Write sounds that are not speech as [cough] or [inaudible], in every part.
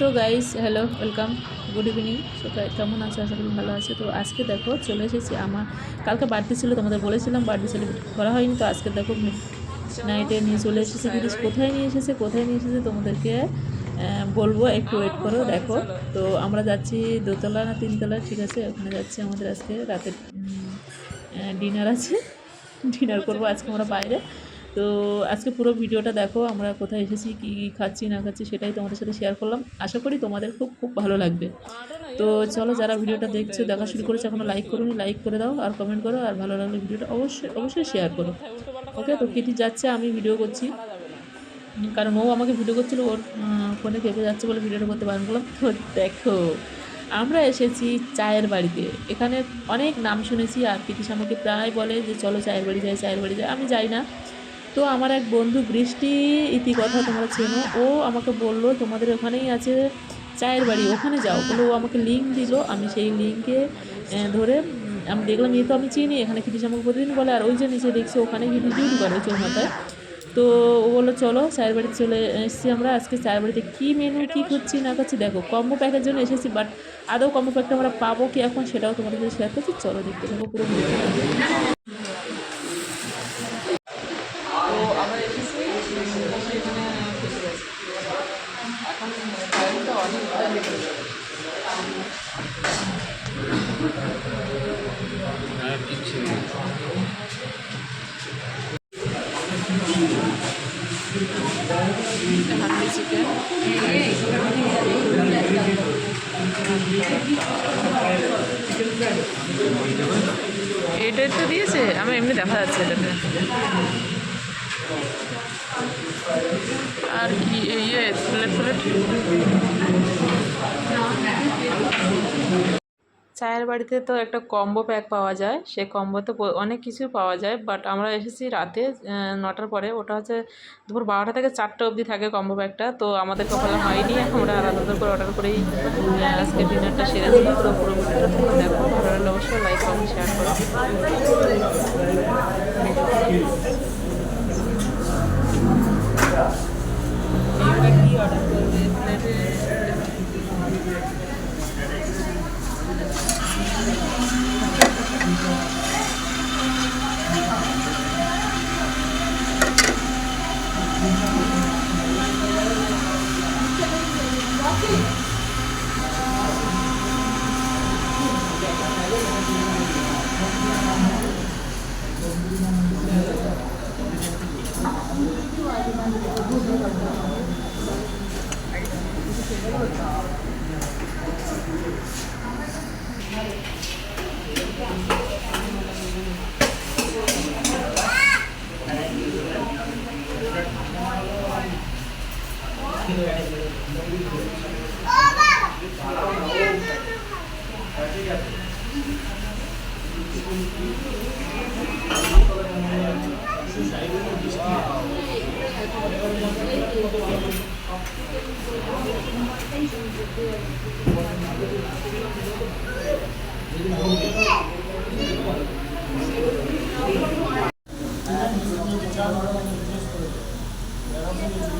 তো guys hello welcome good evening so কেমন আছে? আশা করি ভালো আছে। তো আজকে দেখো, চলে এসেছি আমার কালকে বার্থডে ছিল, তোমাদের বলেছিলাম বার্থডে সেলিব্রেট করা হয়নি। তো আজকে দেখো নাইটে নিয়ে চলে এসেছে। কিন্তু কোথায় নিয়ে এসেছে? কোথায় নিয়ে এসেছে? তোমাদেরকে বলব, একটু ওয়েট করো, দেখো। তো আমরা যাচ্ছি দোতলা না তিনতলা, ঠিক আছে? ওখানে যাচ্ছি আমাদের আজকে রাতের ডিনার আছে। [laughs] ডিনার করব আজকে আমরা বাইরে। তো আজকে পুরো ভিডিওটা দেখো, আমরা কোথায় এসেছি, কী খাচ্ছি, না খাচ্ছি সেটাই তোমাদের সাথে শেয়ার করলাম। আশা করি তোমাদের খুব খুব ভালো লাগবে। তো চলো যারা ভিডিওটা দেখছ, দেখা শুরু করেছে এখনও লাইক করুন লাইক করে দাও আর কমেন্ট করো আর ভালো লাগলে ভিডিওটা অবশ্যই অবশ্যই শেয়ার করো। ওকে তো কেটি যাচ্ছে, আমি ভিডিও করছি। কারণ ও আমাকে ভিডিও করছিল, ওর ফোনে কেঁপে যাচ্ছে বলে ভিডিওটা করতে বারণ করলাম তো দেখো, আমরা এসেছি চায়ের বাড়িতে। এখানে অনেক নাম শুনেছি আর পিটিস আমাকে প্রায় বলে যে, চলো চায়ের বাড়ি যাই, চায়ের বাড়ি যাই। আমি যাই না। তো আমার এক বন্ধু বৃষ্টি ইতি কথা তোমরা চেনো। ও আমাকে বলল, তোমাদের ওখানেই আছে চায়ের বাড়ি, ওখানে যাও। বলে ও আমাকে লিঙ্ক দিল। আমি সেই লিঙ্কে ধরে, আমি দেখলাম, এ তো আমি চিনি, এখানে পিটিস আমাকে প্রতিদিন বলে। আর ওই যে নিচে দেখছি, ওখানে পিটিস ডিউটি করে চৌমাথায়। তো ও বলল, চলো, চায়ের বাড়িতে চলে এসেছি আমরা। আজকে চায়ের বাড়িতে কী মেনু কী করছি না করছি দেখো কম্বো প্যাকের জন্য এসেছি বাট আদৌ কম্বো প্যাকটা আমরা পাবো কি এখন সেটাও তোমাদের সাথে শেয়ার করছি। চলো, দেখতে থাকো পুরো এটাই তো দিয়েছে আমার এমনি দেখা যাচ্ছে এটাতে। আর কি ইয়ে প্লেট প্লেট চায়ের বাড়িতে তো একটা কম্বো প্যাক পাওয়া যায়, সে কম্বোতে অনেক কিছু পাওয়া যায় বাট আমরা এসেছি রাতে নটার পরে, ওটা হচ্ছে দুপুর বারোটা থেকে চারটে অবধি থাকে কম্বো প্যাকটা, তো আমাদের কপালে হয়নি, আমরা আলাদা করে অর্ডার করেই আজকে ডিনারটা সেরেছি তো পুরো অবশ্যই লাইক কমেন্ট শেয়ার করো। কি অর্ডার করবে? প্লেটে রায়তা নেবে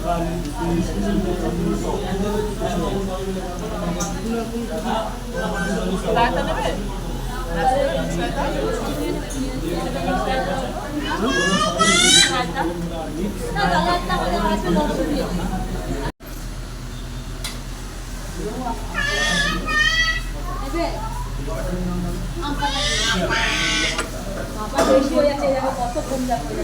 আরে কত দিলাম ভুলে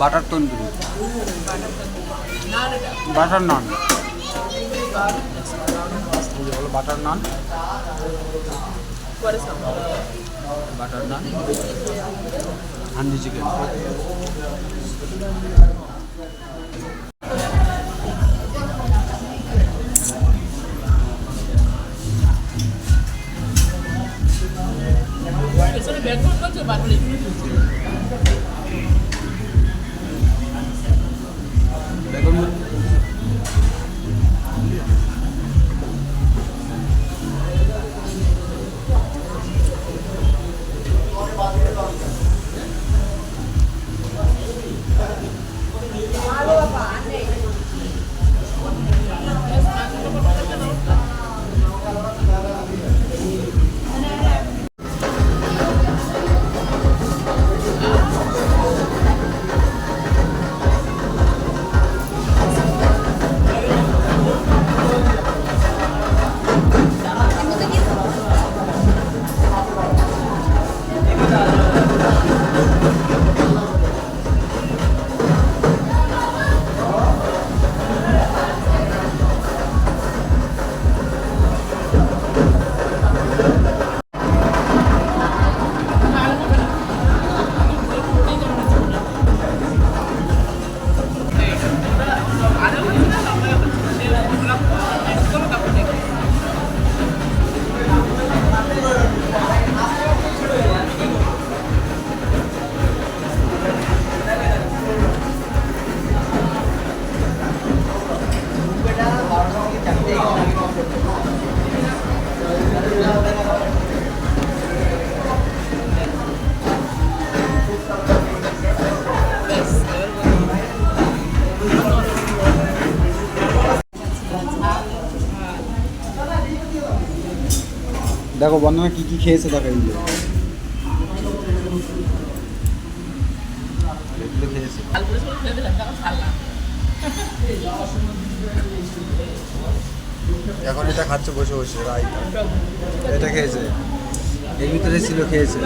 butter tandoori. Butter naan. Butter naan. Butter naan. Handi chicken. পেছনে ব্যাকগ্রাউন্ড হচ্ছে দেখো বন্ধনা কী কী খেয়েছে দেখো এইগুলো এখন এটা খাচ্ছে বসে বসে রাইট এটা খেয়েছে। এর ভিতরে ছিল খেয়েছে।